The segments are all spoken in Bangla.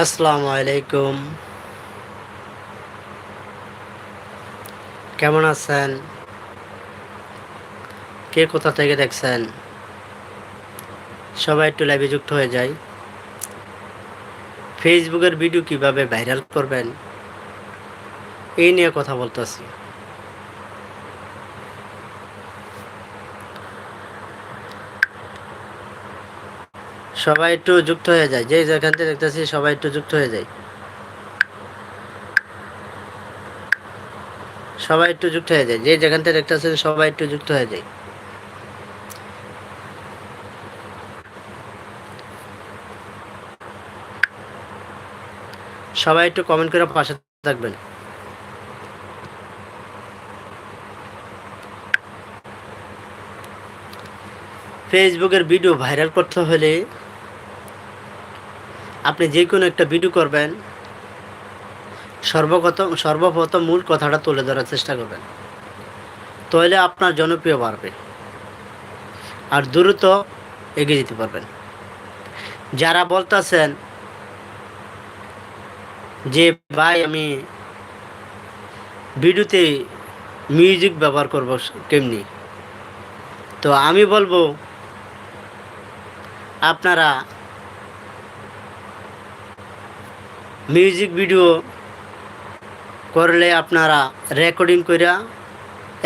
আসসালামু আলাইকুম। কেমন আছেন? কে কোথা থেকে দেখছেন? সবাই একটু লাইভে যুক্ত হয়ে যায় ফেসবুকের ভিডিও কীভাবে ভাইরাল করবেন? এই নিয়ে কথা বলতেছি। সবাই একটু যুক্ত হয়ে যায়। যে যেখান থেকে দেখতেছি সবাই একটু যুক্ত হয়ে যায়। সবাই একটু যুক্ত হয়ে যায়। যে যেখান থেকে দেখতেছেন সবাই একটু যুক্ত হয়ে যায়। সবাই একটু কমেন্ট করে পাশে থাকবেন। ফেসবুকের ভিডিও ভাইরাল করতে হলে আপনি যে কোনো একটা ভিডিও করবেন। সর্বপ্রথম সর্বপ্রথম মূল কথাটা তুলে ধরার চেষ্টা করবেন। তাহলে আপনার জনপ্রিয় বাড়বে। আর দ্রুত এগিয়ে যেতে পারবেন। যারা বলতেছেন যে, ভাই, আমি ভিডিওতে মিউজিক ব্যবহার করব কেমনি? তো আমি বলব, আপনারা মিউজিক ভিডিও করলে আপনারা রেকর্ডিং কইরা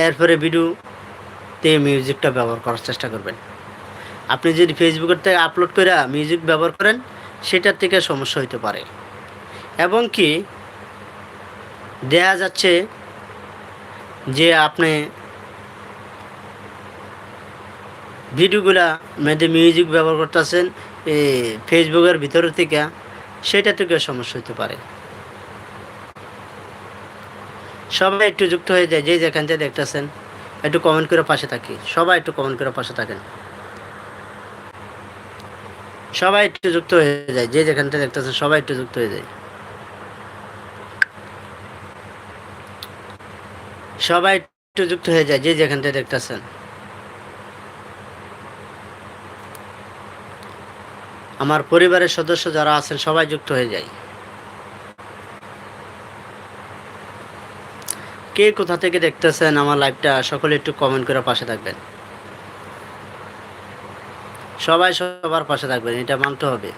এরপরে ভিডিওতে মিউজিকটা ব্যবহার করার চেষ্টা করবেন। আপনি যদি ফেসবুকের থেকে আপলোড করে মিউজিক ব্যবহার করেন, সেটার থেকে সমস্যা হইতে পারে। এবং কি দেখা যাচ্ছে যে আপনি ভিডিওগুলা মধ্যে মিউজিক ব্যবহার করতেছেন ফেসবুকের ভিতর থেকে সেটা থেকে সমস্যা হতে পারে। সবাই একটু যুক্ত হয়ে যায়, যে যেখান থেকে দেখতেছেন, একটু কমেন্ট করে পাশে থাকি। সবাই একটু কমেন্ট করে পাশে থাকেন। সবাই একটু যুক্ত হয়ে যায়, যে যেখান থেকে দেখতেছেন, সবাই একটু যুক্ত হয়ে যায়। সবাই একটু যুক্ত হয়ে যায়, যে যেখান থেকে দেখতেছেন। আমার পরিবারের সদস্য যারা আছেন, সবাই যুক্ত হয়ে যায় কে কোথা থেকে দেখতেছেন আমার লাইভটা, সকলে একটু কমেন্ট করে পাশে থাকবেন। সবাই সবার পাশে থাকবেন, এটা মানতে হবে।